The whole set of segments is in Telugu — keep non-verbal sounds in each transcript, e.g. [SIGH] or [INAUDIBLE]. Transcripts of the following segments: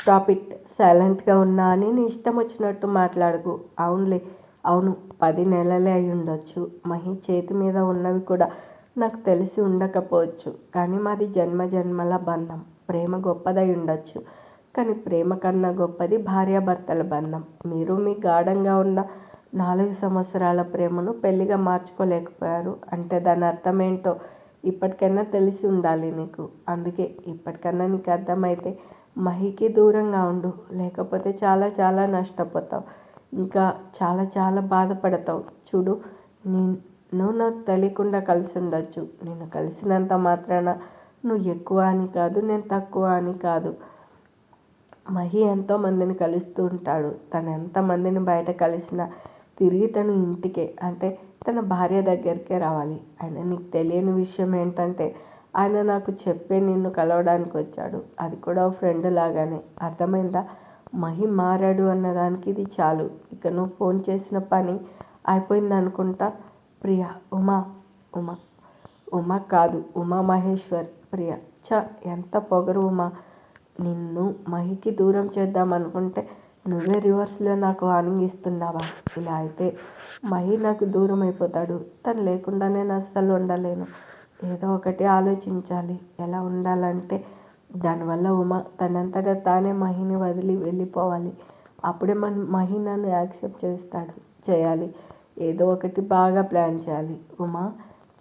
స్టాప్ ఇట్ సైలెంట్గా ఉన్నా అని నీ ఇష్టం వచ్చినట్టు మాట్లాడకు. అవునులే. అవును పది నెలలే అయి ఉండొచ్చు. మహి చేతి మీద ఉన్నవి కూడా నాకు తెలిసి ఉండకపోవచ్చు. కానీ మాది జన్మ జన్మల బంధం. ప్రేమ గొప్పదై ఉండొచ్చు. కానీ ప్రేమ కన్నా గొప్పది భార్యాభర్తల బంధం. మీరు మీ గాఢంగా ఉన్న నాలుగు సంవత్సరాల ప్రేమను పెళ్ళిగా మార్చుకోలేకపోయారు. అంటే దాని అర్థం ఏంటో ఇప్పటికైనా తెలిసి ఉండాలి నీకు. అందుకే ఇప్పటికన్నా నీకు అర్థమైతే మహికి దూరంగా ఉండు లేకపోతే చాలా చాలా నష్టపోతావు. ఇంకా చాలా చాలా బాధపడతావు. చూడు నేను నాకు తెలియకుండా కలిసి ఉండొచ్చు. నేను కలిసినంత మాత్రాన నువ్వు ఎక్కువ అని కాదు నేను తక్కువ అని కాదు. మహి ఎంతోమందిని కలుస్తూ ఉంటాడు. తను ఎంతమందిని బయట కలిసినా తిరిగి తను ఇంటికే అంటే తన భార్య దగ్గరికే రావాలి. ఆయన నీకు తెలియని విషయం ఏంటంటే ఆయన నాకు చెప్పే నిన్ను కలవడానికి వచ్చాడు. అది కూడా ఫ్రెండ్ లాగానే. అర్థమైందా? మహి మారాడు అన్నదానికి ఇది చాలు. ఇక నువ్వు ఫోన్ చేసిన పని అయిపోయింది అనుకుంటా ప్రియ ఉమా ఉమా. ఉమా కాదు ఉమా మహేశ్వర్. ప్రియ చ ఎంత పొగరు ఉమా. నిన్ను మహికి దూరం చేద్దాం అనుకుంటే నువ్వే రివర్స్లో నాకు వార్నింగ్ ఇస్తున్నావా? ఇలా అయితే మహి నాకు దూరం అయిపోతాడు. తను లేకుండా నేను అస్సలు ఉండలేను. ఏదో ఒకటి ఆలోచించాలి. ఎలా ఉండాలంటే దానివల్ల ఉమ తనంతట తానే మహిని వదిలి వెళ్ళిపోవాలి. అప్పుడే మన మహి యాక్సెప్ట్ చేస్తాడు చేయాలి. ఏదో ఒకటి బాగా ప్లాన్ చేయాలి. ఉమా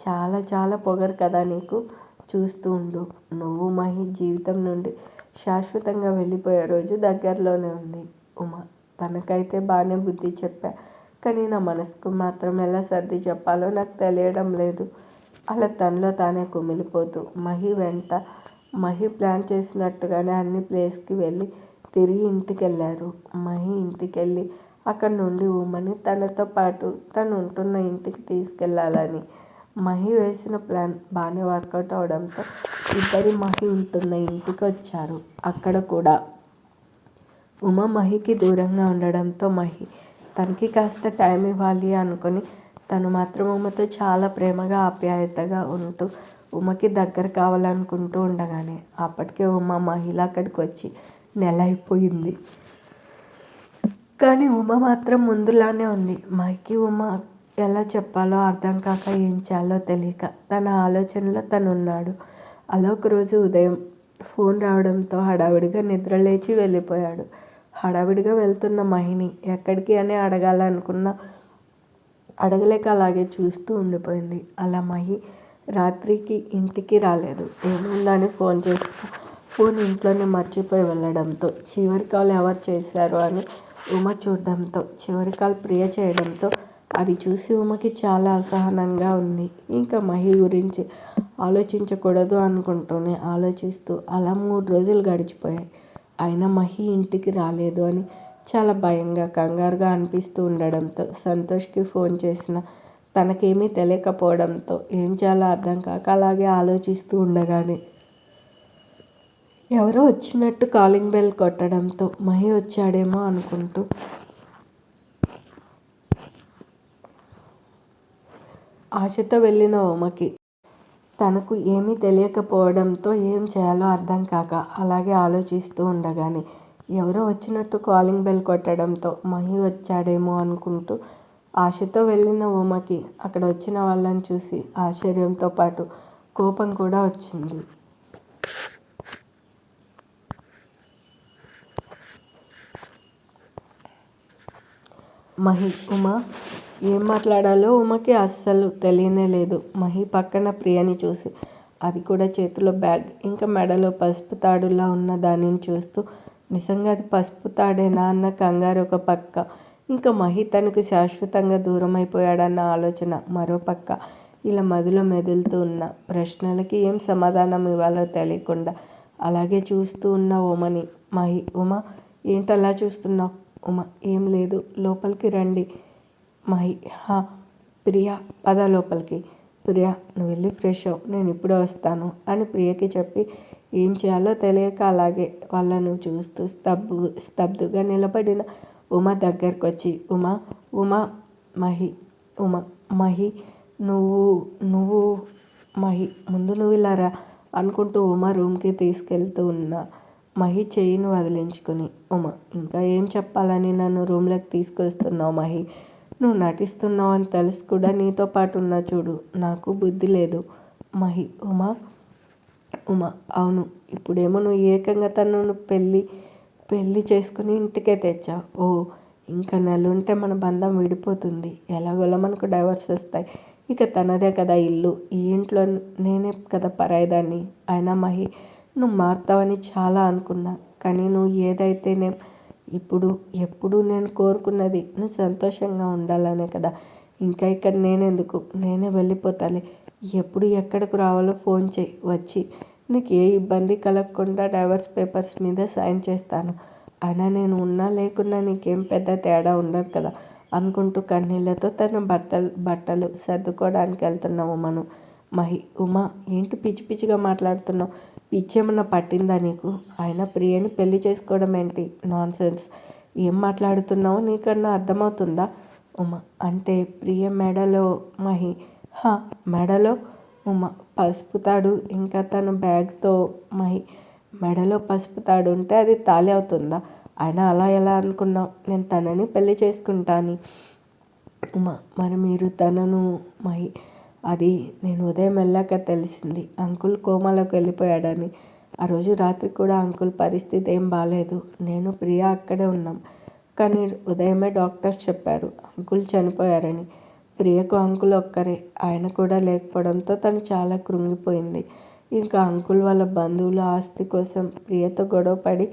చాలా చాలా పొగరు కదా నీకు? చూస్తూ ఉండు. నువ్వు మహి జీవితం నుండి శాశ్వతంగా వెళ్ళిపోయే రోజు దగ్గరలోనే ఉంది. ఉమా తనకైతే బాగానే బుద్ధి చెప్పా. కానీ నా మనసుకు మాత్రం ఎలా సర్ది చెప్పాలో నాకు తెలియడం లేదు. అలా తనలో తానే కుమిలిపోతూ మహి వెంట మహి ప్లాన్ చేసినట్టుగానే అన్ని ప్లేస్కి వెళ్ళి తిరిగి ఇంటికి వెళ్ళారు మహి ఇంటికి వెళ్ళి అక్కడ నుండి ఉమ్మని తనతో పాటు తను ఉంటున్న ఇంటికి తీసుకెళ్ళాలని మహి వేసిన ప్లాన్ బాగానే వర్కౌట్ అవడంతో ఇద్దరి మహి ఉంటున్న ఇంటికి వచ్చారు. అక్కడ కూడా ఉమ మహికి దూరంగా ఉండడంతో మహి తనకి కాస్త టైం ఇవ్వాలి అనుకొని తను మాత్రం ఉమతో చాలా ప్రేమగా ఆప్యాయతగా ఉంటూ ఉమకి దగ్గర కావాలనుకుంటూ ఉండగానే అప్పటికే ఉమ మహిళ అక్కడికి వచ్చి నెల అయిపోయింది కానీ ఉమ మాత్రం ముందులానే ఉంది. మహికి ఉమ ఎలా చెప్పాలో అర్థం కాక ఏం చేయాలో తెలియక తన ఆలోచనలో తను ఉన్నాడు అలా ఒకరోజు ఉదయం ఫోన్ రావడంతో హడావిడిగా నిద్ర లేచి వెళ్ళిపోయాడు. హడావిడిగా వెళ్తున్న మహిని ఎక్కడికి అని అడగాలనుకున్న అడగలేక అలాగే చూస్తూ ఉండిపోయింది. అలా మహి రాత్రికి ఇంటికి రాలేదు. ఏముందని ఫోన్ చేసి ఫోన్ ఇంట్లోనే మర్చిపోయి వెళ్ళడంతో చివరి కాల్ ఎవరు చేశారు అని ఉమ చూడడంతో చివరి కాల్ ప్రియ చేయడంతో అది చూసి ఉమకి చాలా అసహనంగా ఉంది. ఇంకా మహి గురించి ఆలోచించకూడదు అనుకుంటూనే ఆలోచిస్తూ అలా మూడు రోజులు గడిచిపోయాయి. అయినా మహి ఇంటికి రాలేదు అని చాలా భయంగా కంగారుగా అనిపిస్తూ ఉండడంతో సంతోష్కి ఫోన్ చేసిన తనకేమీ తెలియకపోవడంతో ఏం చేయాలో అర్థం కాక అలాగే ఆలోచిస్తూ ఉండగానే ఎవరో వచ్చినట్టు కాలింగ్ బెల్ కొట్టడంతో మహి వచ్చాడేమో అనుకుంటూ ఆశతో వెళ్ళిన ఉమకి తనకు ఏమీ తెలియకపోవడంతో ఏం చేయాలో అర్థం కాక అలాగే ఆలోచిస్తూ ఉండగానే ఎవరో వచ్చినట్టు కాలింగ్ బెల్ కొట్టడంతో మహి వచ్చాడేమో అనుకుంటూ ఆశతో వెళ్ళిన ఉమకి అక్కడ వచ్చిన వాళ్ళని చూసి ఆశ్చర్యంతో పాటు కోపం కూడా వచ్చింది. మహి ఉమ ఏం మాట్లాడాలో ఉమకి అస్సలు తెలియనే లేదు. మహి పక్కన ప్రియని చూసి అది కూడా చేతిలో బ్యాగ్ ఇంకా మెడలో పసుపు తాడులా ఉన్న దానిని చూస్తూ నిజంగా అది పసుపు తాడేనా అన్న కంగారు ఒక పక్క. ఇంకా మహి తనకు శాశ్వతంగా దూరం అయిపోయాడన్న ఆలోచన మరో పక్క. ఇలా మదిలో మెదులుతూ ఉన్న ప్రశ్నలకి ఏం సమాధానం ఇవ్వాలో తెలియకుండా అలాగే చూస్తూ ఉన్న ఉమని మహి ఉమ ఏంటలా చూస్తున్నావు? ఉమ ఏం లేదు లోపలికి రండి. మహి హా ప్రియా పద లోపలికి. ప్రియా నువ్వు వెళ్ళి ఫ్రెష్ అవు నేను ఇప్పుడే వస్తాను అని ప్రియకి చెప్పి ఏం చేయాలో తెలియక అలాగే వాళ్ళను చూస్తూ స్తబ్బు స్తబ్దుగా నిలబడిన ఉమ దగ్గరకు వచ్చి ఉమ ఉమ మహి ఉమ మహి నువ్వు నువ్వు మహి ముందు నువ్వు ఇలా రా అనుకుంటూ ఉమ రూమ్కి తీసుకెళ్తూ ఉన్న మహి చేయిని వదిలించుకుని ఉమ ఇంకా ఏం చెప్పాలని నన్ను రూమ్లోకి తీసుకొస్తున్నావు మహి? నువ్వు నటిస్తున్నావు అని తెలిసి కూడా నీతో పాటు ఉన్నా చూడు నాకు బుద్ధి లేదు. మహి ఉమా ఉమ అవును. ఇప్పుడేమో నువ్వు ఏకంగా తను పెళ్ళి పెళ్ళి చేసుకుని ఇంటికే తెచ్చావు. ఓ ఇంకా నెలుంటే మన బంధం విడిపోతుంది. ఎలాగోలా మనకు డైవర్స్ వస్తాయి. ఇక తనదే కదా ఇల్లు. ఈ ఇంట్లో నేనే కదా పరాయిదాన్ని. అయినా మహి నువ్వు మారుతావని చాలా అనుకున్నా. కానీ నువ్వు ఏదైతేనే ఇప్పుడు ఎప్పుడు నేను కోరుకున్నది నువ్వు సంతోషంగా ఉండాలనే కదా. ఇంకా ఇక్కడ నేనెందుకు? నేనే వెళ్ళిపోతాలే. ఎప్పుడు ఎక్కడికి రావాలో ఫోన్ చేయి. వచ్చి నీకు ఏ ఇబ్బంది కలగకుండా డైవర్స్ పేపర్స్ మీద సైన్ చేస్తాను. అయినా నేను ఉన్నా లేకున్నా నీకేం పెద్ద తేడా ఉండదు కదా అనుకుంటూ కన్నీళ్ళతో తన బట్టలు బట్టలు సర్దుకోవడానికి వెళ్తున్నాము మనం. మహి ఉమా ఏంటి పిచ్చి పిచ్చిగా మాట్లాడుతున్నావు? పిచ్చేమన్నా పట్టిందా నీకు? ఆయన ప్రియని పెళ్ళి చేసుకోవడం ఏంటి? నాన్ సెన్స్ ఏం మాట్లాడుతున్నావో? నీకన్నా అర్థమవుతుందా? ఉమా అంటే ప్రియ మెడలో మహి హా మెడలో? పసుపు తాడు ఇంకా తన బ్యాగ్తో మహి మెడలో పసుపు తాడు ఉంటే అది తాళి అవుతుందా? ఆయన అలా ఎలా అనుకున్నావు? నేను తనని పెళ్ళి చేసుకుంటాను. ఉమా మరి మీరు తనను మహి అది నేను ఉదయం వెళ్ళాక తెలిసింది. అంకుల్ కోమాలోకి వెళ్ళిపోయాడని. ఆ రోజు రాత్రి కూడా అంకుల్ పరిస్థితి ఏం బాగాలేదు నేను ప్రియా అక్కడే ఉన్నాం. కానీ ఉదయమే డాక్టర్ చెప్పారు. అంకుల్ చనిపోయారని. ప్రియకు అంకుల్ ఒక్కరే. ఆయన కూడా లేకపోవడంతో తను చాలా కృంగిపోయింది. ఇంకా అంకుల్ వాళ్ళ బంధువుల ఆస్తి కోసం ప్రియతో గొడవపడి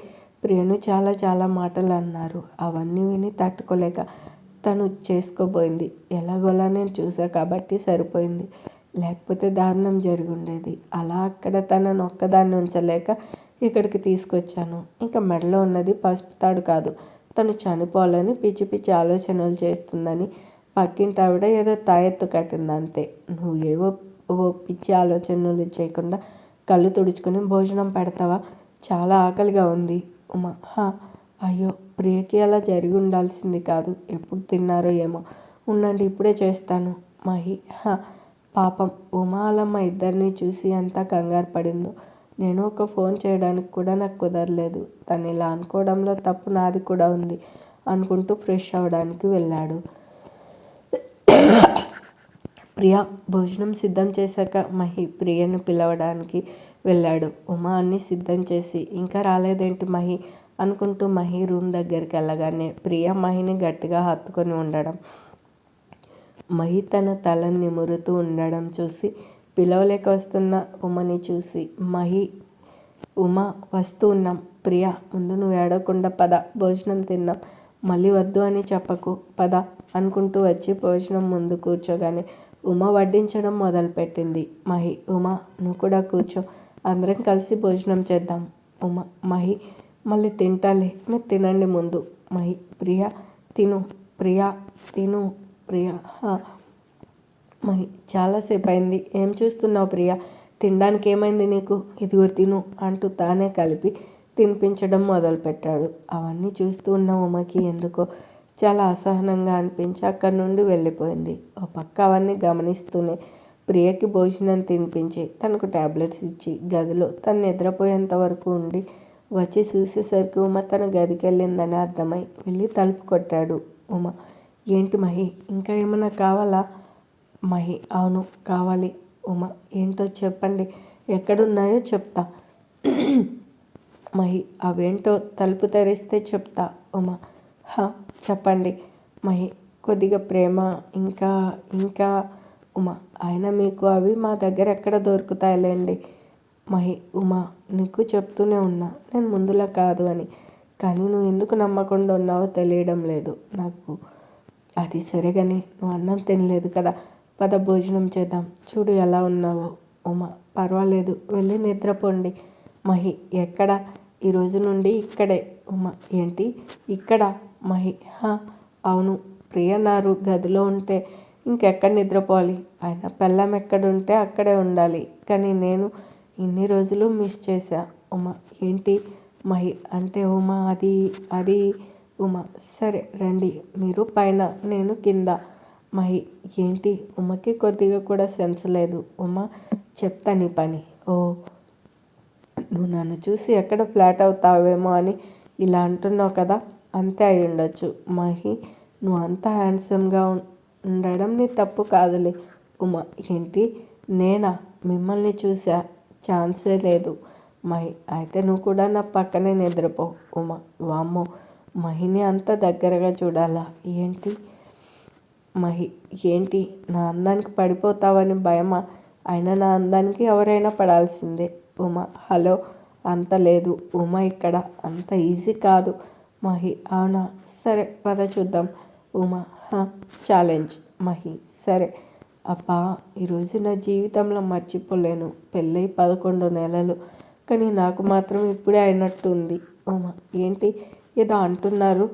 ప్రియను చాలా చాలా మాటలు అన్నారు. అవన్నీ విని తట్టుకోలేక తను చేసుకోబోయింది. ఎలాగోలా నేను చూసా కాబట్టి సరిపోయింది. లేకపోతే దారుణం జరుగుండేది. అలా అక్కడ తనను ఒక్కదాన్ని ఉంచలేక ఇక్కడికి తీసుకొచ్చాను. ఇంకా మెడలో ఉన్నది పసుపు తాడు కాదు. తను చనిపోవాలని పిచ్చి పిచ్చి ఆలోచనలు చేస్తుందని పక్కింటి ఆవిడ ఏదో తాయెత్తు కట్టింది అంతే. నువ్వు ఏవో ఓ పిచ్చి ఆలోచనలు చేయకుండా కళ్ళు తుడుచుకొని భోజనం పెడతావా? చాలా ఆకలిగా ఉంది. ఉమా అయ్యో ప్రియకి అలా జరిగి ఉండాల్సింది కాదు. ఎప్పుడు తిన్నారో ఏమో. ఉండండి ఇప్పుడే చేస్తాను. మహి పాపం. ఉమాలమ్మ ఇద్దరిని చూసి అంతా కంగారు పడిందో. నేను ఒక ఫోన్ చేయడానికి కూడా నాకు కుదరలేదు. తను ఇలా అనుకోవడంలో తప్పు నాది కూడా ఉంది అనుకుంటూ ఫ్రెష్ అవ్వడానికి వెళ్ళాడు. ప్రియా భోజనం సిద్ధం చేశాక మహి ప్రియను పిలవడానికి వెళ్ళాడు. ఉమా అన్ని సిద్ధం చేసి ఇంకా రాలేదేంటి మహి? అనుకుంటూ మహి రూమ్ దగ్గరికి వెళ్ళగానే ప్రియ మహిని గట్టిగా హత్తుకొని ఉండడం. మహి తన తలని నిమురుతూ ఉండడం చూసి పిలవలేక వస్తున్న ఉమని చూసి మహి ఉమ వస్తూ ఉన్నాం. ప్రియ ముందు నువ్వు ఏడవకుండా పద భోజనం తిన్నాం. మళ్ళీ వద్దు అని చెప్పకు పద అనుకుంటూ వచ్చి భోజనం ముందు కూర్చోగానే ఉమ వడ్డించడం మొదలుపెట్టింది. మహి ఉమ నువ్వు కూడా కూర్చో. అందరం కలిసి భోజనం చేద్దాం. ఉమ మహి మళ్ళీ తింటాలే. మీరు తినండి ముందు. మహి ప్రియా తిను. ప్రియా తిను. ప్రియా మహి చాలాసేపు అయింది ఏం చూస్తున్నావు ప్రియా? తినడానికి ఏమైంది నీకు? ఇదిగో తిను అంటూ తానే కలిపి తినిపించడం మొదలుపెట్టాడు. అవన్నీ చూస్తూ ఉన్న ఉమకి ఎందుకో చాలా అసహనంగా అనిపించి అక్కడి నుండి వెళ్ళిపోయింది. ఓ పక్క అవన్నీ గమనిస్తూనే ప్రియకి భోజనం తినిపించి తనకు ట్యాబ్లెట్స్ ఇచ్చి గదిలో తను నిద్రపోయేంత వరకు ఉండి వచ్చి చూసేసరికి ఉమ తన గదికి వెళ్ళిందని అర్థమై వెళ్ళి తలుపు కొట్టాడు. ఉమ ఏంటి మహి ఇంకా ఏమైనా కావాలా? మహి అవును కావాలి. ఉమ ఏంటో చెప్పండి ఎక్కడున్నాయో చెప్తా. [CLEARS THROAT] మహి అవేంటో తలుపు తెరిస్తే చెప్తా. ఉమ హ చెప్పండి. మహి కొద్దిగా ప్రేమ ఇంకా ఇంకా ఉమ ఆయన మీకు అవి మా దగ్గర ఎక్కడ దొరుకుతాయిలేండి? మహి ఉమా నీకు చెప్తూనే ఉన్నా నేను ముందులా కాదు అని. కానీ నువ్వు ఎందుకు నమ్మకుండా ఉన్నావో తెలియడం లేదు నాకు. అది సరే కానీ నువ్వు అన్నం తినలేదు కదా పద భోజనం చేద్దాం. చూడు ఎలా ఉన్నావో ఉమా. పర్వాలేదు వెళ్ళి నిద్రపోండి. మహి ఎక్కడ? ఈరోజు నుండి ఇక్కడే ఉమా. ఏంటి? ఇక్కడ. మహి అవును. ప్రియనారు గదిలో ఉంటే ఇంకెక్కడ నిద్రపోవాలి? ఆయన పెళ్ళం ఎక్కడుంటే అక్కడే ఉండాలి. కానీ నేను ఇన్ని రోజులు మిస్ చేశా. ఉమా ఏంటి? మహి అంటే ఉమా అది అది ఉమా. సరే రండి. మీరు పైన నేను కింద. మహి ఏంటి? ఉమకి కొద్దిగా కూడా సెన్స్ లేదు. ఉమా చెప్తా నీ పని. ఓ నువ్వు నన్ను చూసి ఎక్కడ ఫ్లాట్ అవుతావేమో అని ఇలా అంటున్నావు కదా? అంతే అయి ఉండొచ్చు. మహి నువ్వు అంత హ్యాండ్సమ్గా ఉండడం నీ తప్పు కాదులే. ఉమా ఏంటి? నేనా? మిమ్మల్ని చూసా ఛాన్సే లేదు. మహి అయితే నువ్వు కూడా నా పక్కనే నిద్రపో. ఉమా వామ్మో. మహిని అంత దగ్గరగా చూడాలా? ఏంటి? మహి ఏంటి? నా అందానికి పడిపోతావని భయమా? అయినా నా అందానికి ఎవరైనా పడాల్సిందే. ఉమా హలో అంత లేదు. ఉమా ఇక్కడ అంత ఈజీ కాదు. మహి అవునా? సరే పద చూద్దాం. ఉమా ఛాలెంజ్. మహి సరే. అబ్బా ఈరోజు నా జీవితంలో మర్చిపోలేను. పెళ్ళై పదకొండు నెలలు. కానీ నాకు మాత్రం ఇప్పుడే అయినట్టు ఉంది ఉమా ఏంటి ఏదో అంటున్నారు?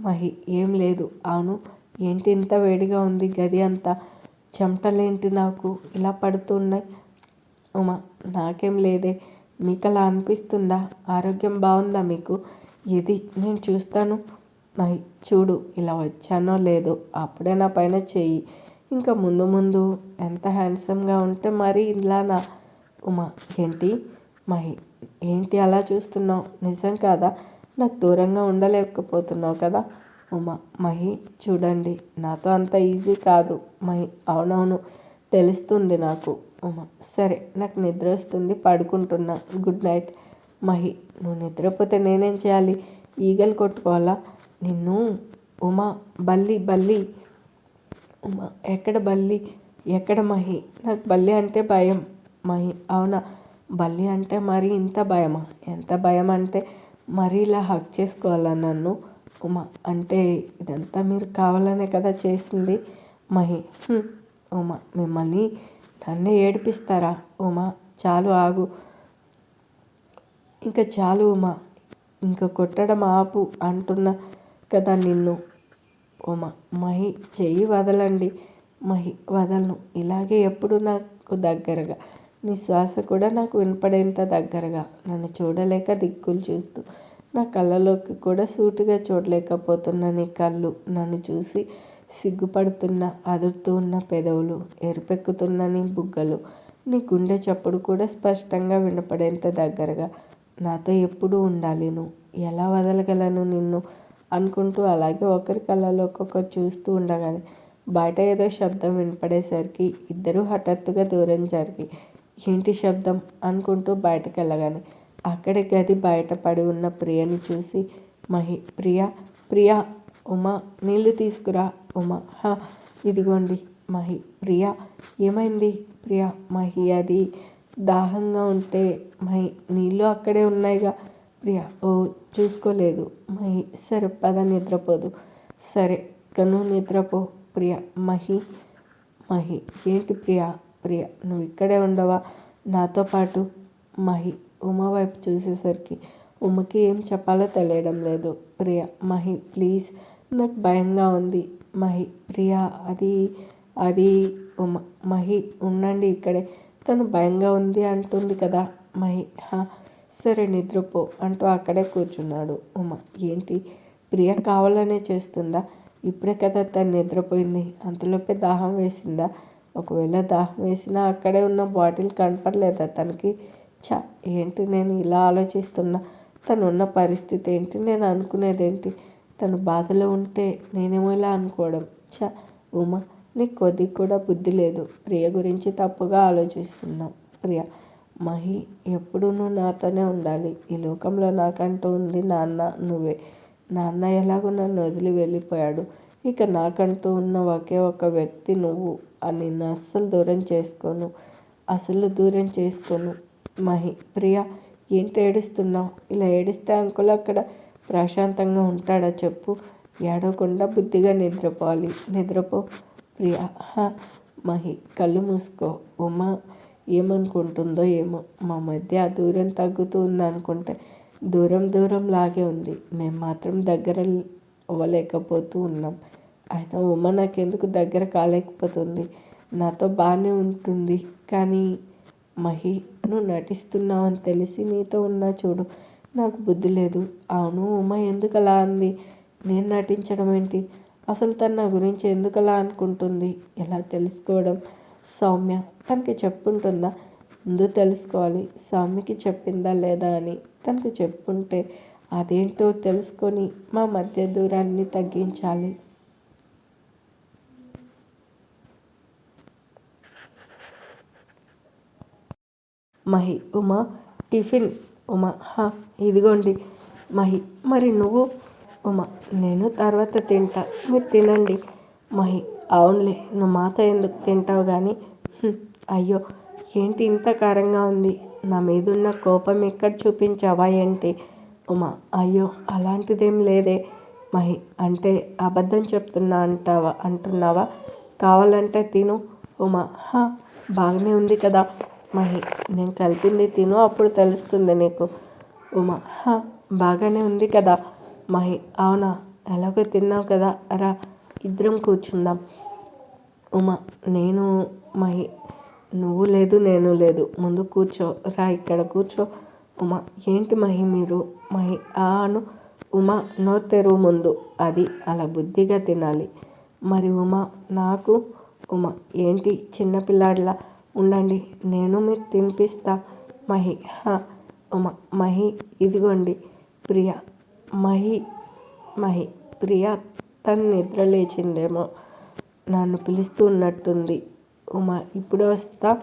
మహి ఏం లేదు. అవును ఏంటి ఇంత వేడిగా ఉంది గది అంతా? చెమటలేంటి నాకు? ఇలా పడుతున్నాయి. ఉమా నాకేం లేదే. మీకు అలా అనిపిస్తుందా? ఆరోగ్యం బాగుందా మీకు? ఇది నేను చూస్తాను. మహి చూడు ఇలా వచ్చానో లేదో అప్పుడే నా పైన చెయ్యి. ఇంకా ముందు ముందు ఎంత హ్యాండ్సమ్గా ఉంటే మరీ ఇలానా? ఉమా ఏంటి? మహి ఏంటి అలా చూస్తున్నావు? నిజం కాదా? నాకు దూరంగా ఉండలేకపోతున్నావు కదా? ఉమా మహి చూడండి నాతో అంత ఈజీ కాదు. మహి అవునవును తెలుస్తుంది నాకు. ఉమా సరే నాకు నిద్ర వస్తుంది పడుకుంటున్నా. Good night. మహి నువ్వు నిద్రపోతే నేనేం చేయాలి? ఈగలు కొట్టుకోవాలా? నిన్ను ఉమా బల్లి బల్లి ఉమా ఎక్కడ బల్లి ఎక్కడ మహి? నాకు బల్లి అంటే భయం మహి అవునా? బల్లి అంటే మరి ఇంత భయమా? ఎంత భయం అంటే మరి ఇలా హక్ చేసుకోవాలా నన్ను? ఉమా అంటే ఇదంతా మీరు కావాలనే కదా చేసింది మహి. ఉమా మిమ్మల్ని నన్ను ఏడిపిస్తారా? ఉమా చాలు ఆగు. ఇంకా చాలు ఉమా ఇంకా కొట్టడం ఆపు అంటున్నా కదా నిన్ను. ఉమా మహి చెయ్యి వదలండి. మహి వదలను. ఇలాగే ఎప్పుడు నాకు దగ్గరగా? నీ శ్వాస కూడా నాకు వినపడేంత దగ్గరగా? నన్ను చూడలేక దిక్కులు చూస్తూ నా కళ్ళలోకి కూడా సూటిగా చూడలేకపోతున్న నీ కళ్ళు నన్ను చూసి సిగ్గుపడుతున్న అదురుతూ ఉన్న పెదవులు ఎరుపెక్కుతున్న నీ బుగ్గలు నీ గుండె చప్పుడు కూడా స్పష్టంగా వినపడేంత దగ్గరగా? నాతో ఎప్పుడూ ఉండాలి. నువ్వు ఎలా వదలగలను నిన్ను అనుకుంటూ అలాగే ఒకరి కళ్ళలో ఒక్కొక్కరు చూస్తూ ఉండగానే బయట ఏదో శబ్దం వినపడేసరికి ఇద్దరూ హఠాత్తుగా దూరం జరిగి ఏంటి శబ్దం అనుకుంటూ బయటకు వెళ్ళగానే అక్కడే గది బయటపడి ఉన్న ప్రియని చూసి మహి ప్రియా ప్రియా ఉమా నీళ్ళు తీసుకురా ఉమా హా ఇదిగోండి మహి ప్రియా ఏమైంది? ప్రియా మహి అది దాహంగా ఉంటే మహి నీళ్ళు అక్కడే ఉన్నాయిగా. ప్రియా ఓ చూసుకోలేదు. మహి సరే పద నిద్రపోదు. సరే కను నిద్రపో ప్రియ. మహి మహి ఏంటి ప్రియా? ప్రియ నువ్వు ఇక్కడే ఉండవా? నాతో పాటు మహి ఉమ వైపు చూసేసరికి ఉమకి ఏం చెప్పాలో తెలియడం లేదు. ప్రియ మహి ప్లీజ్ నాకు భయంగా ఉంది. మహి ప్రియా అది అది ఉమ మహి ఉండండి ఇక్కడే. తను భయంగా ఉంది అంటుంది కదా. మై హా సరే నిద్రపో అంటూ అక్కడే కూర్చున్నాడు ఉమ. ఏంటి? ప్రియ కావాలనే చేస్తుందా? ఇప్పుడే కదా తను నిద్రపోయింది. అంతలోపే దాహం వేసిందా? ఒకవేళ దాహం వేసినా అక్కడే ఉన్న బాటిల్ కనపడలేదా తనకి? చ ఏంటి నేను ఇలా ఆలోచిస్తున్నా? తను ఉన్న పరిస్థితి ఏంటి? నేను అనుకునేది ఏంటి తను బాధలో ఉంటే నేనేమో ఇలా అనుకోవడం. చ ఉమా నీకు కొద్ది కూడా బుద్ధి లేదు. ప్రియ గురించి తప్పుగా ఆలోచిస్తున్నావు. ప్రియ మహి ఎప్పుడు నువ్వు నాతోనే ఉండాలి? ఈ లోకంలో నాకంటూ ఉంది నాన్న నువ్వే. నాన్న ఎలాగో నన్ను వదిలి వెళ్ళిపోయాడు. ఇక నాకంటూ ఉన్న ఒకే ఒక వ్యక్తి నువ్వు అని నిన్ను అస్సలు దూరం చేసుకోను. అసలు దూరం చేసుకోను. మహి ప్రియ ఏంటి ఏడుస్తున్నావు? ఇలా ఏడిస్తే అంకుల్ అక్కడ ప్రశాంతంగా ఉంటాడా చెప్పు. ఏడవకుండా బుద్ధిగా నిద్రపోవాలి. నిద్రపో. ప్రియ. మహి కళ్ళు మూసుకో. ఉమా ఏమనుకుంటుందో ఏమో. మా మధ్య ఆ దూరం తగ్గుతూ ఉందనుకుంటే దూరం దూరం లాగే ఉంది. మేము మాత్రం దగ్గర అవ్వలేకపోతూ ఉన్నాం. అయినా ఉమ నాకెందుకు దగ్గర కాలేకపోతుంది? నాతో బాగానే ఉంటుంది. కానీ మహి నువ్వు నటిస్తున్నావు అని తెలిసి నీతో ఉన్నా చూడు. నాకు బుద్ధి లేదు. అవును ఉమ ఎందుకు అలా అంది? నేను నటించడం ఏంటి? అసలు తను నా గురించి ఎందుకు అలా అనుకుంటుంది? ఎలా తెలుసుకోవడం? సౌమ్య తనకి చెప్పుంటుందా? ముందు తెలుసుకోవాలి. స్వామికి చెప్పిందా లేదా అని. తనకు చెప్పుంటే అదేంటో తెలుసుకొని మా మధ్య దూరాన్ని తగ్గించాలి. మహి ఉమా టిఫిన్ ఉమా హా ఇదిగోండి. మహి మరి నువ్వు ఉమా నేను తర్వాత తింటా. మీరు తినండి. మహి అవునులే నువ్వు మాతో ఎందుకు తింటావు కానీ అయ్యో ఏంటి ఇంత కారంగా ఉంది? నా మీదున్న కోపం ఎక్కడ చూపించావా ఏంటి? ఉమా అయ్యో అలాంటిదేం లేదే. మహి అంటే అబద్ధం చెప్తున్నా అంటావా అంటున్నావా? కావాలంటే తిను. ఉమా హా బాగానే ఉంది కదా. మహి నేను కలిపింది తిను అప్పుడు తెలుస్తుంది నీకు. ఉమా హా బాగానే ఉంది కదా. మహి అవునా? ఎలాగో తిన్నావు కదా. రా ఇద్దరం కూర్చుందాం. ఉమా నేను మహి నువ్వు లేదు నేను లేదు. ముందు కూర్చో. రా ఇక్కడ కూర్చో. ఉమా ఏంటి మహి మీరు? మహి ఆను అను. ఉమా నోరు తెరువు ముందు. అది అలా బుద్ధిగా తినాలి. మరి ఉమా నాకు? ఉమా ఏంటి చిన్నపిల్లాడిలా ఉండండి నేను మీకు తినిపిస్తా. మహి హా ఉమా మహి ఇదిగోండి. ప్రియ మహి మహి ప్రియ తను నిద్ర లేచిందేమో. నన్ను పిలుస్తూ ఉన్నట్టుంది. ఉమా ఇప్పుడే వస్తా.